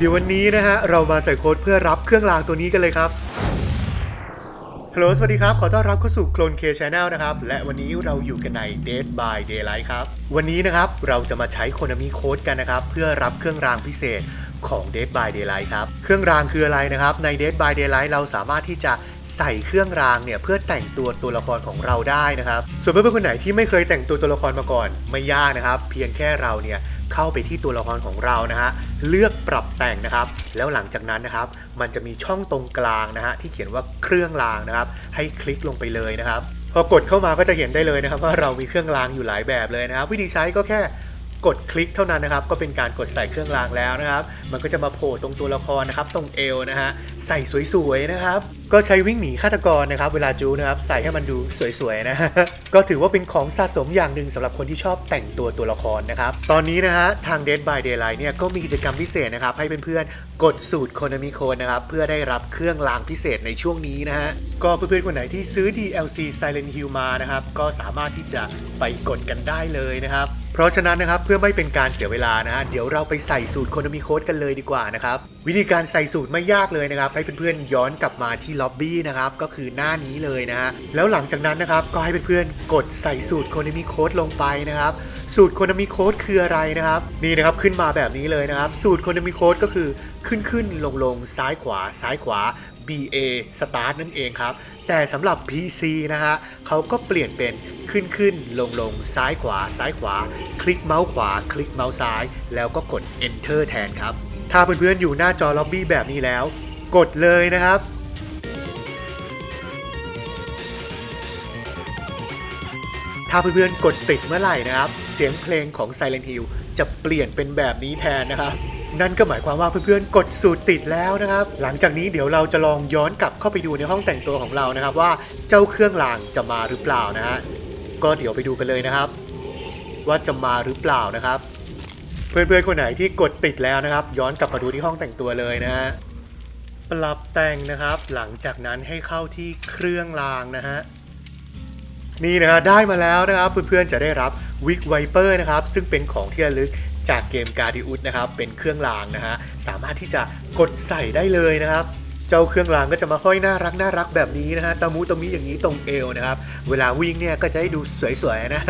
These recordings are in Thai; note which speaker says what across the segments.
Speaker 1: เดี๋ยววันนี้นะฮะเรามาใส่โค้ดเพื่อรับเครื่องรางตัวนี้กันเลยครับฮัลโหลสวัสดีครับ ขอต้อนรับเข้าสู่โคลนเคชแนลนะครับ และวันนี้เราอยู่กันใน Dead by Daylight ครับ วันนี้นะครับเราจะมาใช้โคนามิโค้ดกันนะครับ เพื่อรับเครื่องรางพิเศษ ของ Dead by Daylight ครับ เครื่องรางคืออะไรนะครับ ใน Dead by Daylight เราสามารถที่จะใส่เครื่องรางเนี่ยเพื่อแต่งตัวตัวละครของเราได้นะครับ ส่วนเพื่อนๆคนไหนที่ไม่เคยแต่งตัวตัวละครมาก่อน ไม่ยากนะครับ เพียงแค่เราเนี่ยเข้าไปที่ตัวละครของเรานะฮะเลือกปรับแต่งนะครับ แล้วหลังจากนั้นนะครับ มันจะมีช่องตรงกลางนะฮะที่เขียนว่าเครื่องรางนะครับ ให้คลิกลงไปเลยนะครับพอกดเข้ามาก็จะเห็นได้เลยนะครับว่าเรามีเครื่องรางอยู่หลายแบบเลยนะครับ วิธีใช้ก็แค่ กดคลิกเท่านั้นนะครับ ก็เป็นการกดใส่เครื่องรางแล้วนะครับ มันก็จะมาโผล่ตรงตัวละครนะครับ ตรงเอวนะฮะใส่สวยๆนะครับ ก็ใช้วิ่งหนีฆาตกรนะครับ เวลาจูนะครับใส่ให้มันดูสวยๆนะฮะก็ถือว่าเป็นของสะสมอย่างหนึ่งสำหรับคนที่ชอบแต่งตัวตัวละครนะครับ ตอนนี้นะฮะทาง Dead by Daylight เนี่ยก็มีกิจกรรมพิเศษนะครับ ให้เพื่อนๆกดสูตร Konami Code นะครับเพื่อได้รับเครื่องรางพิเศษในช่วงนี้นะฮะก็เพื่อนๆคนไหนที่ซื้อ DLC Silent Hill มานะครับก็สามารถที่จะไปกดกันได้เลยนะครับ ราะฉะนั้นนะครับเพื่อไม่เป็นการเสียเวลานะฮะเดี๋ยวเราไปใส่สูตร Konami Code กันเลยดีกว่านะครับวิธีการใส่สูตรไม่ยากเลยนะครับให้เพื่อนๆย้อนกลับมาที่ล็อบบี้นะครับก็คือหน้านี้เลยนะฮะแล้วหลังจากนั้นนะครับก็ให้เพื่อนๆกดใส่สูตร Konami Code ลงไปนะครับสูตร Konami Code คืออะไรนะครับนี่นะครับขึ้นมาแบบนี้เลยนะครับสูตร Konami Code ก็คือขึ้นขึ้นลงลงซ้ายขวาซ้ายขวา BA Start นั่นเองครับแต่สำหรับ PC นะฮะเขาก็เปลี่ยนเป็น ขึ้นขึ้นลงลงซ้ายขวา ซ้ายขวา คลิกเมาส์ขวา คลิกเมาส์ซ้าย แล้วก็กด Enter แทนครับ ถ้าเพื่อนๆอยู่หน้าจอล็อบบี้แบบนี้แล้ว กดเลยนะครับถ้าเพื่อนๆกดติดเมื่อไหร่นะครับ เสียงเพลงของ Silent Hill จะเปลี่ยนเป็นแบบนี้แทนนะครับ นั่นก็หมายความว่าเพื่อนๆกดสูตรติดแล้วนะครับ หลังจากนี้เดี๋ยวเราจะลองย้อนกลับเข้าไปดูในห้องแต่งตัวของเรานะครับ ว่าเจ้าเครื่องรางจะมาหรือเปล่านะฮะ ก็เดี๋ยวไปดูกันเลยนะครับ ว่าจะมาหรือเปล่านะครับ เพื่อนๆคนไหนที่กดติดแล้วนะครับ ย้อนกลับมาดูที่ห้องแต่งตัวเลยนะฮะปรับแต่งนะครับ หลังจากนั้นให้เข้าที่เครื่องรางนะฮะนี่นะฮะได้มาแล้วนะครับ เพื่อนๆจะได้รับวิกไวเปอร์นะครับซึ่งเป็นของที่ระลึกจากเกมการ์ดิอุสนะครับเป็นเครื่องรางนะฮะสามารถที่จะกดใส่ได้เลยนะครับ เจ้าเครื่องรางก็จะมาห้อยน่ารักน่ารักแบบนี้นะฮะตะมูตะมีอย่างนี้ตรงเอวนะครับ เวลาวิ่งเนี่ยก็จะให้ดูสวยๆนะ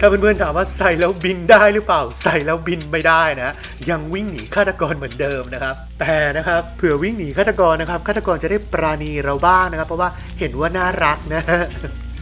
Speaker 1: ถ้าเพื่อนๆถามว่าใส่แล้วบินได้หรือเปล่า ใส่แล้วบินไม่ได้นะ ยังวิ่งหนีฆาตกรเหมือนเดิมนะครับ แต่นะครับเผื่อวิ่งหนีฆาตกรนะครับฆาตกรจะได้ปราณีเราบ้างนะครับ เพราะว่าเห็นว่าน่ารักนะ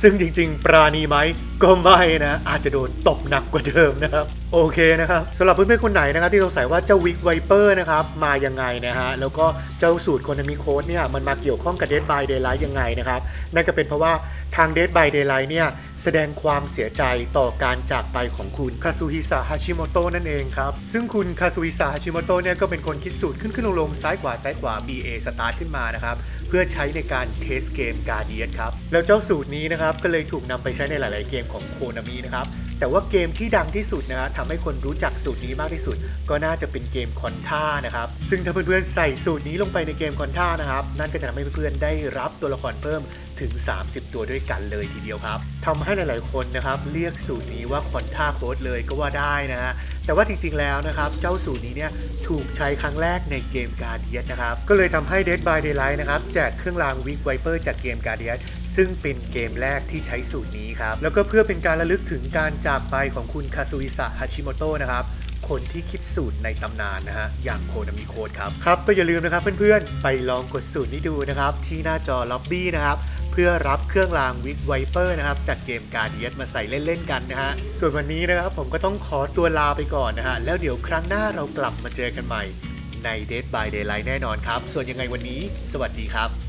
Speaker 1: ซึ่งจริง ๆ ปราณีไหมก็ไม่นะ อาจจะโดนตบหนักกว่าเดิมนะครับ โอเคนะครับสำหรับเพื่อนๆคนไหนนะครับ ที่สงสัยว่าเจ้าวิกไวเปอร์นะครับ มายังไงนะฮะ แล้วก็เจ้าสูตรคนมิโค้ดเนี่ย มันมาเกี่ยวข้องกับ Dead by Daylight ยังไงนะครับ นั่นก็เป็นเพราะว่าทาง Dead by Daylight เนี่ย แสดงความเสียใจต่อการจากไปของคุณคาซูฮิสะฮาชิโมโตะนั่นเองครับ ซึ่งคุณคาซูฮิสะฮาชิโมโตะเนี่ยก็เป็นคนคิดสูตรขึ้นขึ้นลงลงซ้ายขวาซ้ายขวา BA สตาร์ทขึ้นมานะครับเพื่อใช้ในการเทสเกมการเดียครับ แล้วเจ้าสูตรนี้นะครับก็เลยถูกนำไปใช้ในหลาย ๆ เกมของโคนามินะครับแต่ว่าเกมที่ดังที่สุดนะฮะทำให้คนรู้จักสูตรนี้มากที่สุด ก็น่าจะเป็นเกมคอนท่านะครับซึ่งถ้าเพื่อน ๆ ใส่สูตรนี้ลงไปในเกมคอนท่านะครับนั่นก็จะทำให้เพื่อน ๆ ได้รับตัวละครเพิ่มถึง 30 ตัวด้วยกันเลยทีเดียวครับทำให้หลาย ๆ คนนะครับเรียกสูตรนี้ว่าคอนท่าโค้ดเลยก็ว่าได้นะฮะ แต่ว่าจริงๆแล้วนะครับ เจ้าสูตรนี้เนี่ยถูกใช้ครั้งแรกในเกมการเดียสนะครับ ก็เลยทำให้ Dead by Daylight นะครับแจกเครื่องรางวิกไวเปอร์จากเกมการเดียสซึ่งเป็นเกมแรกที่ใช้สูตรนี้ครับ แล้วก็เพื่อเป็นการระลึกถึงการจากไปของคุณคาซุอิสะฮาชิโมโตะนะครับคนที่คิดสูตรในตำนานนะฮะ อย่างโคนามิโคดครับ ครับ ก็อย่าลืมนะครับเพื่อนๆ ไปลองกดสูตรนี้ดูนะครับ ที่หน้าจอล็อบบี้นะครับ เพื่อรับเครื่องรางวิกไวเปอร์นะครับจากเกมการเดียสมาใส่เล่นๆกันนะฮะ ส่วนวันนี้นะครับผมก็ต้องขอตัวลาไปก่อนนะฮะ แล้วเดี๋ยวครั้งหน้าเรากลับมาเจอกันใหม่ใน Dead by Daylight แน่นอนครับ ส่วนยังไงวันนี้ สวัสดีครับ